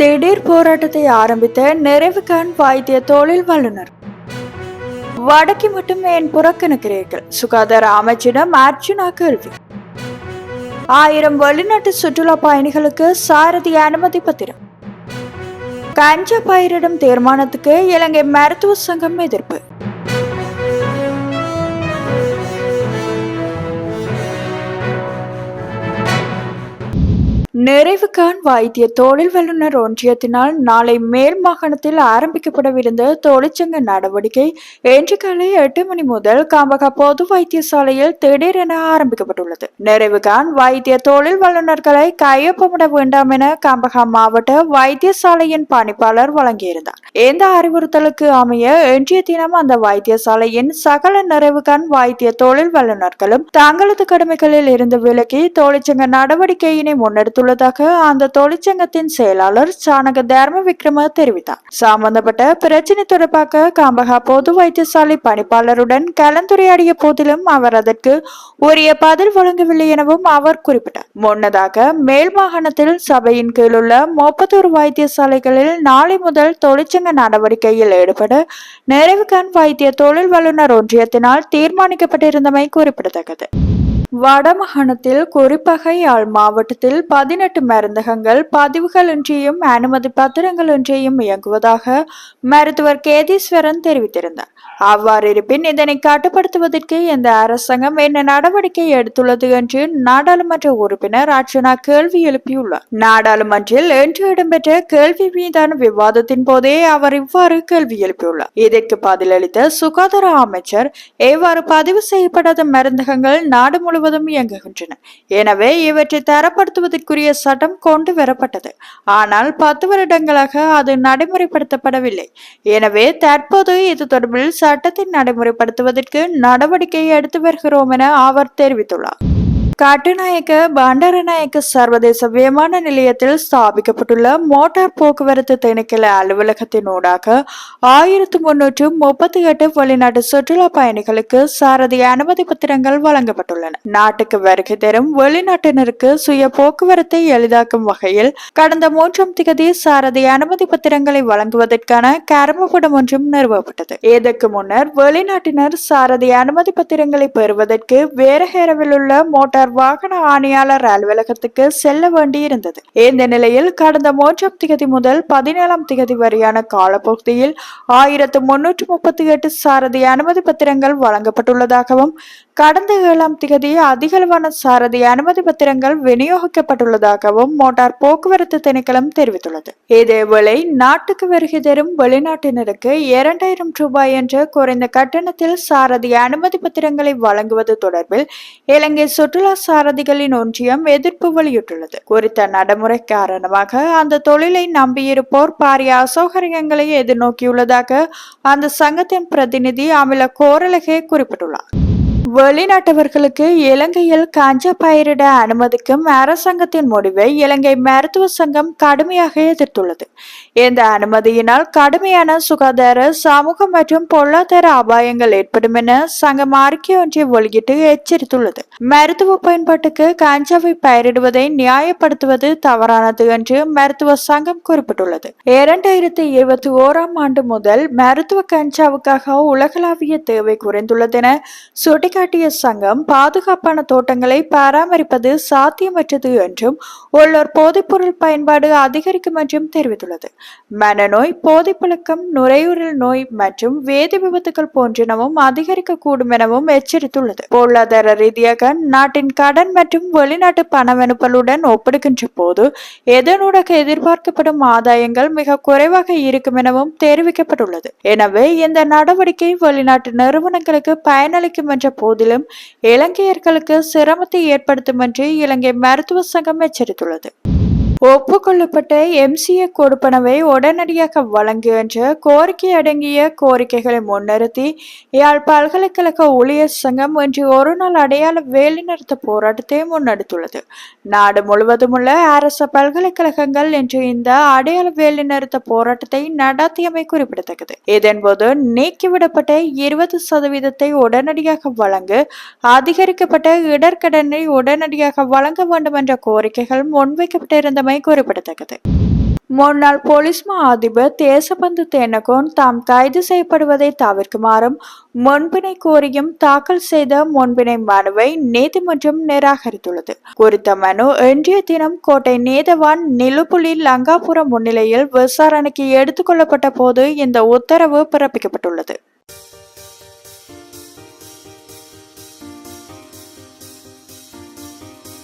திடீர் போராட்டத்தை ஆரம்பித்த நிறைவுகான் வைத்திய தொழில் வல்லுநர். வடக்கி மட்டும் ஏன் புறக்கணிக்கிறீர்கள் சுகாதார அமைச்சிடம் அர்ஜுனா கேள்வி. ஆயிரம் வெளிநாட்டு சுற்றுலா பயணிகளுக்கு சாரதி அனுமதி பத்திரம். கஞ்ச பயிரிடும் தீர்மானத்துக்கு இலங்கை மருத்துவ சங்கம் எதிர்ப்பு. நிறைவுகான் வைத்திய தொழில் வல்லுநர் ஒன்றியத்தினால் நாளை மேல் மாகாணத்தில் ஆரம்பிக்கப்படவிருந்த தொழிற்சங்க நடவடிக்கை இன்று காலை எட்டு மணி முதல் காம்பகா பொது வைத்தியசாலையில் திடீரென ஆரம்பிக்கப்பட்டுள்ளது. நிறைவுகான் வைத்திய தொழில் வல்லுநர்களை கையொப்பமிட வேண்டாம் என காம்பகா மாவட்ட வைத்தியசாலையின் பணிப்பாளர் வழங்கியிருந்தார். இந்த அறிவுறுத்தலுக்கு அமைய இன்றைய தினம் அந்த வைத்தியசாலையின் சகல நிறைவுகான் வைத்திய தொழில் வல்லுநர்களும் தங்களது கடமைகளில் இருந்து விலகி தொழிற்சங்க நடவடிக்கையினை உள்ளதாக அந்த தொழிற்சங்கத்தின் செயலாளர் சாணக தர்ம விக்ரம தெரிவித்தார். சம்பந்தப்பட்ட பிரச்சினை தொடர்பாக காம்பகா பொது வைத்தியசாலை பணிப்பாளருடன் கலந்துரையாடிய போதிலும் அவர் அதற்கு உரிய பதில் வழங்கவில்லை எனவும் அவர் குறிப்பிட்டார். முன்னதாக மேல் மாகாணத்தில் சபையின் கீழுள்ள முப்பத்தோரு வைத்தியசாலைகளில் நாளை முதல் தொழிற்சங்க நடவடிக்கையில் ஈடுபட நிறைவுகான் வைத்திய தொழில் வல்லுநர் ஒன்றியத்தினால் தீர்மானிக்கப்பட்டிருந்தமை குறிப்பிடத்தக்கது. வடமாகாணத்தில் குறிப்பாக யாழ் மாவட்டத்தில் பதினெட்டு மருந்தகங்கள் பதிவுகளின்றியும் அனுமதி பத்திரங்களின்றியும் இயங்குவதாக மருத்துவர் கேதீஸ்வரன் தெரிவித்திருந்தார். அவ்வாறு இருப்பின் இதனை கட்டுப்படுத்துவதற்கு இந்த அரசாங்கம் என்ன நடவடிக்கை எடுத்துள்ளது என்று நாடாளுமன்ற உறுப்பினர் அர்ச்சனா கேள்வி எழுப்பியுள்ளார். நாடாளுமன்றில் இன்று இடம்பெற்ற கேள்வி மீதான விவாதத்தின் போதே அவர் இவ்வாறு கேள்வி எழுப்பியுள்ளார். இதற்கு பதிலளித்த சுகாதார அமைச்சர் எவ்வாறு பதிவு செய்யப்படாத மருந்தகங்கள் நாடு முழுவதும் இயங்குகின்றன. எனவே இவற்றை தரப்படுத்துவதற்குரிய சட்டம் கொண்டு வரப்பட்டது. ஆனால் பத்து வருடங்களாக அது நடைமுறைப்படுத்தப்படவில்லை. எனவே தற்போது இது தொடர்பில் சட்டத்தை நடைமுறைப்படுத்துவதற்கு நடவடிக்கை எடுத்து வருகிறோம் என அவர் தெரிவித்துள்ளார். கட்டுநாயக்க பண்டாரநாயக்க சர்வதேச விமான நிலையத்தில் ஸ்தாபிக்கப்பட்டுள்ள மோட்டார் போக்குவரத்து திணைக்கள அலுவலகத்தின் ஊடாக ஆயிரத்து முன்னூற்று முப்பத்தி எட்டு வெளிநாட்டு சுற்றுலா பயணிகளுக்கு சாரதி அனுமதி பத்திரங்கள் வழங்கப்பட்டுள்ளன. நாட்டுக்கு வருகை தரும் வெளிநாட்டினருக்கு சுய போக்குவரத்தை எளிதாக்கும் வகையில் கடந்த மூன்றாம் திகதி சாரதி அனுமதி பத்திரங்களை வழங்குவதற்கான கருமபுடம் ஒன்றும் நிறுவப்பட்டது. இதற்கு முன்னர் வெளிநாட்டினர் சாரதி அனுமதி பத்திரங்களை பெறுவதற்கு வேரஹேரவில் உள்ள மோட்டார் வாகன ஆணையாளர் அலுவலகத்துக்கு செல்ல வேண்டியிருந்தது. இந்த நிலையில் கடந்த மூன்றாம் திகதி முதல் பதினேழாம் திகதி வரையான காலப்பகுதியில் ஆயிரத்து முன்னூற்று முப்பத்தி எட்டு சாரதி அனுமதி பத்திரங்கள் வழங்கப்பட்டுள்ளதாகவும் கடந்த ஏழாம் திகதி அதிகளவான சாரதி அனுமதி பத்திரங்கள் விநியோகிக்கப்பட்டுள்ளதாகவும் மோட்டார் போக்குவரத்து திணைக்களம் தெரிவித்துள்ளது. இதேவேளை நாட்டுக்கு வருகை தரும் வெளிநாட்டினருக்கு இரண்டாயிரம் ரூபாய் என்ற குறைந்த கட்டணத்தில் சாரதி அனுமதி பத்திரங்களை வழங்குவது தொடர்பில் இலங்கை சுற்றுலா சாரதிகளின் ஒன்றியம் எதிர்ப்பு வெளியிட்டுள்ளது. குறித்த நடைமுறை காரணமாக அந்த தொழிலை நம்பியிருப்போர் பாரிய அசௌகரியங்களை எதிர்நோக்கியுள்ளதாக அந்த சங்கத்தின் பிரதிநிதி அமில கோரலகே குறிப்பிட்டுள்ளார். வெளிநாட்டவர்களுக்கு இலங்கையில் கஞ்சா பயிரிட அனுமதிக்கும் அரசாங்கத்தின் முடிவை இலங்கை மருத்துவ சங்கம் கடுமையாக எதிர்த்துள்ளது. இந்த அனுமதியினால் கடுமையான சுகாதார சமூக மற்றும் பொருளாதார அபாயங்கள் ஏற்படும் என சங்கம் அறிக்கை ஒன்றை வெளியிட்டு எச்சரித்துள்ளது. மருத்துவ பயன்பாட்டுக்கு கஞ்சாவை பயிரிடுவதை நியாயப்படுத்துவது தவறானது என்று மருத்துவ சங்கம் குறிப்பிட்டுள்ளது. இரண்டாயிரத்தி இருபத்தி ஓராம் ஆண்டு முதல் மருத்துவ கஞ்சாவுக்காக உலகளாவிய தேவை குறைந்துள்ளதென வழிகாட்டிய சங்கம் பாதுகாப்பான தோட்டங்களை பராமரிப்பது சாத்தியமற்றது என்றும் உள்ளோர் போதைப்பொருள் பயன்பாடு அதிகரிக்கும் என்றும் தெரிவித்துள்ளது. மனநோய் போதைப்பழக்கம் நுரையீரல் நோய் மற்றும் வேதி விபத்துகள் போன்றனவும் அதிகரிக்கக்கூடும் எனவும் எச்சரித்துள்ளது. பொருளாதார ரீதியாக நாட்டின் கடன் மற்றும் வெளிநாட்டு பணவனுப்பலுடன் ஒப்பிடுகின்ற போது எதனூடாக எதிர்பார்க்கப்படும் ஆதாயங்கள் மிக குறைவாக இருக்கும் எனவும் தெரிவிக்கப்பட்டுள்ளது. எனவே இந்த நடவடிக்கை வெளிநாட்டு நிறுவனங்களுக்கு பயனளிக்கும் என்ற போதிலும் இலங்கையர்களுக்கு சிரமத்தை ஏற்படுத்தும் என்று இலங்கை மருத்துவ சங்கம் எச்சரித்துள்ளது. ஒப்புக்கொள்ளப்பட்ட எம்சிஏ கொடுப்பனவை உடனடியாக வழங்கு என்ற கோரிக்கை அடங்கிய கோரிக்கைகளை முன்னிறுத்தி யாழ் பல்கலைக்கழக ஊழியர் சங்கம் இன்று ஒரு நாள் அடையாள வேலைநிறுத்த போராட்டத்தை முன்னெடுத்துள்ளது. நாடு முழுவதும் உள்ள அரச பல்கலைக்கழகங்கள் இன்று இந்த அடையாள வேலைநிறுத்த போராட்டத்தை நடத்தியமை குறிப்பிடத்தக்கது. இதன்போது நீக்கிவிடப்பட்ட இருபது சதவீதத்தை உடனடியாக வழங்கு அதிகரிக்கப்பட்ட இடர்கடனை உடனடியாக வழங்க வேண்டும் என்ற கோரிக்கைகள் முன்வைக்கப்பட்டிருந்தமை குறிப்பிடத்தக்கது. முன்னாள் போலீஸ் மா அதிபர் தேசபந்து தேனகோன் தாம் கைது செய்யப்படுவதை தவிர்க்குமாறும் முன்பினை கோரியும் தாக்கல் செய்த முன்பினை மனுவை நீதிமன்றம் நிராகரித்துள்ளது. குறித்த மனு இன்றைய தினம் கோட்டை நீதவான் நிலுப்புலி லங்காபுரம் முன்னிலையில் விசாரணைக்கு எடுத்துக்கொள்ளப்பட்ட போது இந்த உத்தரவு பிறப்பிக்கப்பட்டுள்ளது.